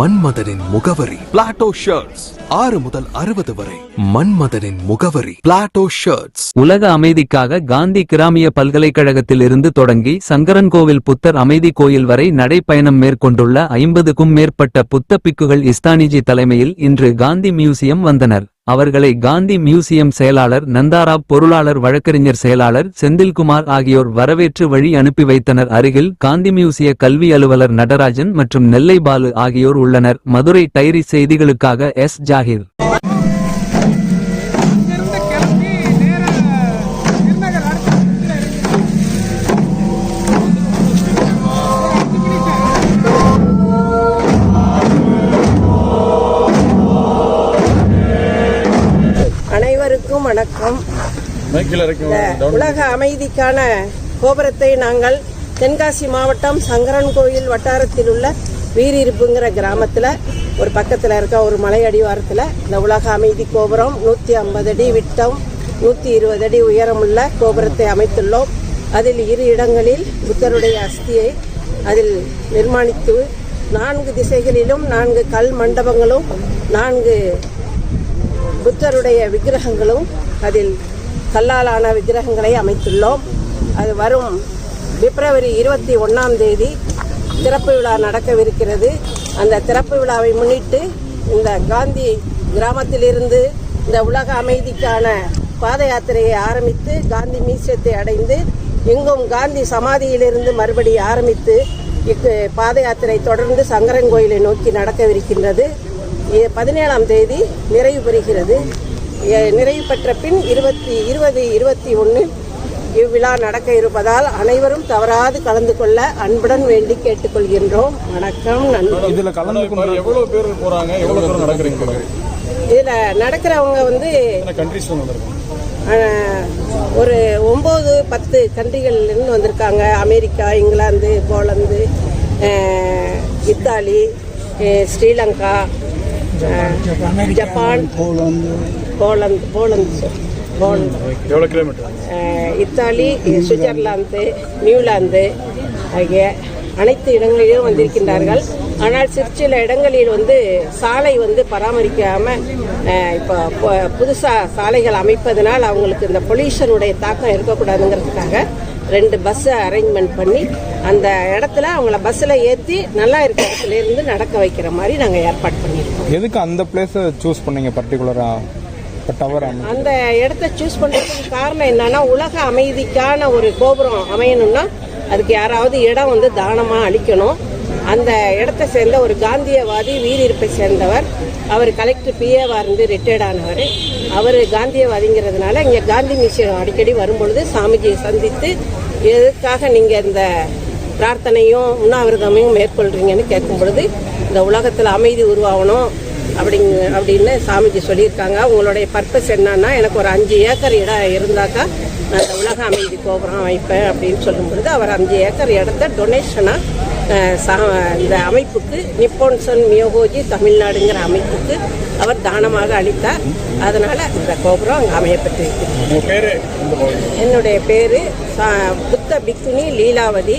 மன்மதனின் முகவரி. Plato shirts ஆறு முதல் அறுபது வரை. மன்மதனின் முகவரி. பிளாட்டோ ஷர்ட்ஸ் உலக அமைதிக்காக காந்தி கிராமிய பல்கலைக்கழகத்தில் இருந்து தொடங்கி சங்கரன்கோவில் புத்தர் அமைதி கோயில் வரை நடைப்பயணம் மேற்கொண்டுள்ள ஐம்பதுக்கும் மேற்பட்ட புத்த பிக்குகள் இஸ்தானிஜி தலைமையில் இன்று காந்தி மியூசியம் வந்தனர். அவர்களை காந்தி மியூசியம் செயலாளர் நந்தாரா பொருளாளர் வழக்கறிஞர் செயலாளர் செந்தில்குமார் ஆகியோர் வரவேற்று வழி அனுப்பி வைத்தனர். அருகில் காந்தி மியூசிய கல்வி அலுவலர் நடராஜன் மற்றும் நெல்லை பாலு ஆகியோர் உள்ளனர். மதுரை டைரி செய்திகளுக்காக எஸ். ஜாகிர். வணக்கம். உலக அமைதிக்கான கோபுரத்தை நாங்கள் தென்காசி மாவட்டம் சங்கரன் கோயில் வட்டாரத்தில் உள்ள வீரிருப்புங்கிற கிராமத்தில் ஒரு பக்கத்தில் இருக்க ஒரு மலை அடிவாரத்தில் இந்த உலக அமைதி கோபுரம் நூற்றி ஐம்பது அடி விட்டம் நூற்றி இருபது அடி உயரமுள்ள கோபுரத்தை அமைத்துள்ளோம். அதில் இரு இடங்களில் புத்தருடைய அஸ்தியை அதில் நிர்மாணித்து நான்கு திசைகளிலும் நான்கு கல் மண்டபங்களும் நான்கு புத்தருடைய விக்கிரகங்களும் அதில் கல்லாலான விக்கிரகங்களை அமைத்துள்ளோம். அது வரும் பிப்ரவரி இருபத்தி ஒன்றாம் தேதி திறப்பு விழா நடக்கவிருக்கிறது. அந்த திறப்பு விழாவை முன்னிட்டு இந்த காந்தி கிராமத்திலிருந்து இந்த உலக அமைதிக்கான பாத யாத்திரையை ஆரம்பித்து காந்தி மியூசியத்தை அடைந்து எங்கும் காந்தி சமாதியிலிருந்து மறுபடி ஆரம்பித்து இக்கு பாத யாத்திரை தொடர்ந்து சங்கரன் கோயிலை நோக்கி நடக்கவிருக்கின்றது. பதினேழாம் தேதி நிறைவு பெறுகிறது. நிறைவு பெற்ற பின் இருபத்தி இருபது இருபத்தி ஒன்று இவ்விழா நடக்க இருப்பதால் அனைவரும் தவறாது கலந்து கொள்ள அன்புடன் வேண்டி கேட்டுக்கொள்கின்றோம். வணக்கம் நன்றி. இதுல கலந்து கொண்டு எவ்வளவு பேர் போறாங்க? எவ்வளவு பேர் நடக்கிறீங்க? இதில் நடக்கிறவங்க வந்து கண்ட்ரிஸ் ஒரு ஒம்பது பத்து கண்ட்ரிகள்லேருந்து வந்திருக்காங்க. America England Poland Italy Sri Lanka Japan Poland Poland Poland எவ்வளவு kilometre? Ah, Italy Switzerland Newland ஆகிய அனைத்து இடங்களிலும் வந்திருக்கின்றார்கள். ஆனால் சிறு சில இடங்களில் வந்து சாலை வந்து பராமரிக்காம அஹ், இப்போ பு- புதுசா சாலைகள் அமைப்பதனால் அவங்களுக்கு இந்த பொல்யூஷனுடைய தாக்கம் இருக்கக்கூடாதுங்கிறதுக்காக ரெண்டு பஸ்ஸை அரேஞ்ச்மெண்ட் பண்ணி அந்த இடத்துல அவங்கள பஸ்ஸில் ஏற்றி நல்லா இருக்க இடத்துல இருந்து நடக்க வைக்கிற மாதிரி நாங்கள் ஏற்பாடு பண்ணியிருக்கோம். எதுக்கு அந்த பிளேஸ சூஸ் பண்ணீங்க பர்டிகுலரா டவர் அந்த இடத்த சூஸ் பண்ணுறதுக்கு காரணம் என்னன்னா உலக அமைதிக்கான ஒரு கோபுரம் அமையணும்னா அதுக்கு யாராவது இடம் வந்து தானமாக அளிக்கணும். அந்த இடத்த சேர்ந்த ஒரு காந்தியவாதி வீரிருப்பை சேர்ந்தவர். அவர் கலெக்டர் பிஏவாக இருந்து ரிட்டையர்ட் ஆனவர். அவர் காந்தியவாதிங்கிறதுனால இங்கே காந்தி மியூசியம் அடிக்கடி வரும்பொழுது சாமிஜியை சந்தித்து எதுக்காக நீங்கள் இந்த பிரார்த்தனையும் உண்ணாவிரதமையும் மேற்கொள்கிறீங்கன்னு கேட்கும் பொழுது இந்த உலகத்தில் அமைதி உருவாகணும். அப்படிங்க அப்படின்னு சாமிஜி சொல்லியிருக்காங்க. உங்களுடைய பர்பஸ் என்னன்னா எனக்கு ஒரு அஞ்சு ஏக்கர் இடம் இருந்தாக்கா நான் இந்த உலக அமைதி கோபுரம் அமைப்பேன் அப்படின்னு சொல்லும் பொழுது அவர் அஞ்சு ஏக்கர் இடத்த டொனேஷனாக இந்த அமைப்புக்கு நிப்போன்சன் மியோகோஜி தமிழ்நாடுங்கிற அமைப்புக்கு அவர் தானமாக அளித்தார். அதனால் இந்த கோபுரம் அங்கே பேரு? என்னுடைய பேர் புத்த பிக்குனி லீலாவதி.